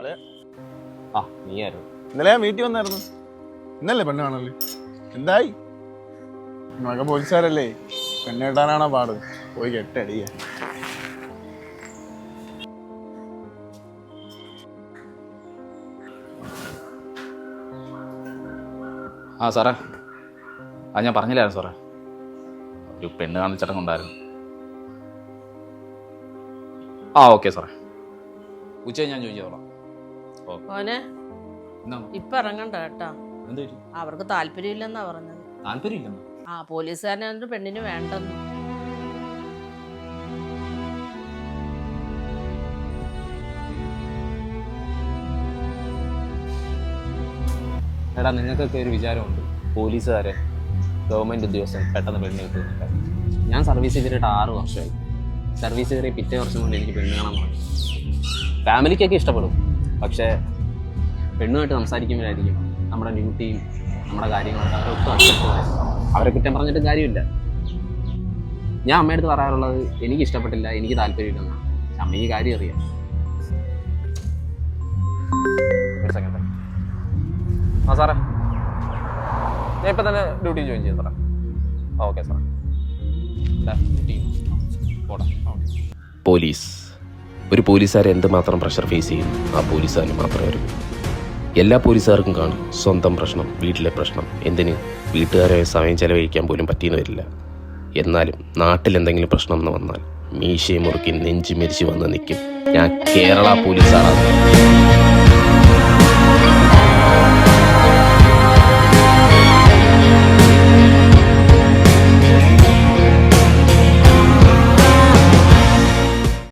ആ നീയായിരുന്നു. ഇന്നലെ ഞാൻ വീട്ടിൽ വന്നായിരുന്നു. ഇന്നല്ലേ പെണ്ണ് കാണല്ലേ എന്തായി? മകൻ പോലീസുകാരല്ലേ? പെണ്ണ് കിട്ടാനാണോ പാട്? പോയി കെട്ടടിയ. ആ സാറേ. അത് ഞാൻ പറഞ്ഞില്ലായിരുന്നു സാറേ. ഒരു പെണ്ണ് കാണൽ ചടങ്ങുണ്ടായിരുന്നു ആ ഓക്കെ സാറേ. ഉച്ച ഞാൻ ചോദിച്ചോളാം. മോനെ ഇപ്പൊ ഇറങ്ങണ്ട കേട്ടാ. അവർക്ക് താല്പര്യമില്ലെന്നാ പറഞ്ഞത്. താല്പര്യമില്ലെന്ന്? ആ പോലീസുകാരനെ പെണ്ണിന് വേണ്ടെന്ന്. എടാ നിങ്ങൾക്കൊക്കെ ഒരു വിചാരമുണ്ട്. പോലീസുകാരെ ഗവൺമെന്റ് ഉദ്യോഗസ്ഥൻ പെട്ടെന്ന് പെണ്ണ് കിട്ടുന്നുണ്ട് ഞാൻ സർവീസ് ചെയ്തിട്ട് ആറ് വർഷമായി. സർവീസ് കയറി പിറ്റേ വർഷം കൊണ്ട് എനിക്ക് പെണ്ണ് കാണാൻ തുടങ്ങി ഫാമിലിക്കൊക്കെ ഇഷ്ടപ്പെടും. പക്ഷേ പെണ്ണുമായിട്ട് സംസാരിക്കുമ്പോഴായിരിക്കും നമ്മുടെ ഡ്യൂട്ടിയും നമ്മുടെ കാര്യങ്ങളൊക്കെ അവരെ. അവരെ കുറ്റം പറഞ്ഞിട്ട് കാര്യമില്ല. ഞാൻ അമ്മയടുത്ത് പറയാറുള്ളത് എനിക്ക് ഇഷ്ടപ്പെട്ടില്ല എനിക്ക് താല്പര്യമില്ലെന്നാണ് പക്ഷെ അമ്മയ്ക്ക് കാര്യം അറിയാം. ആ സാറേ. ഞാൻ ഇപ്പം തന്നെ ഡ്യൂട്ടി ജോയിൻ ചെയ്തു സാറേ. ഓക്കെ സാറേ. പോലീസ്. ഒരു പോലീസുകാർ എന്തുമാത്രം പ്രഷർ ഫേസ് ചെയ്യും? ആ പോലീസുകാരന് മാത്രമേ അറിയൂ എല്ലാ പോലീസുകാർക്കും കാണും. സ്വന്തം പ്രശ്നം വീട്ടിലെ പ്രശ്നം. എന്തിന്? വീട്ടുകാരെ സമയം ചെലവഴിക്കാൻ പോലും പറ്റിയെന്ന് വരില്ല. എന്നാലും നാട്ടിൽ എന്തെങ്കിലും പ്രശ്നം എന്ന് വന്നാൽ മീശയും മുറുക്കി നെഞ്ചു മരിച്ചു വന്ന് നിൽക്കും. ഞാൻ കേരള പോലീസാണ്.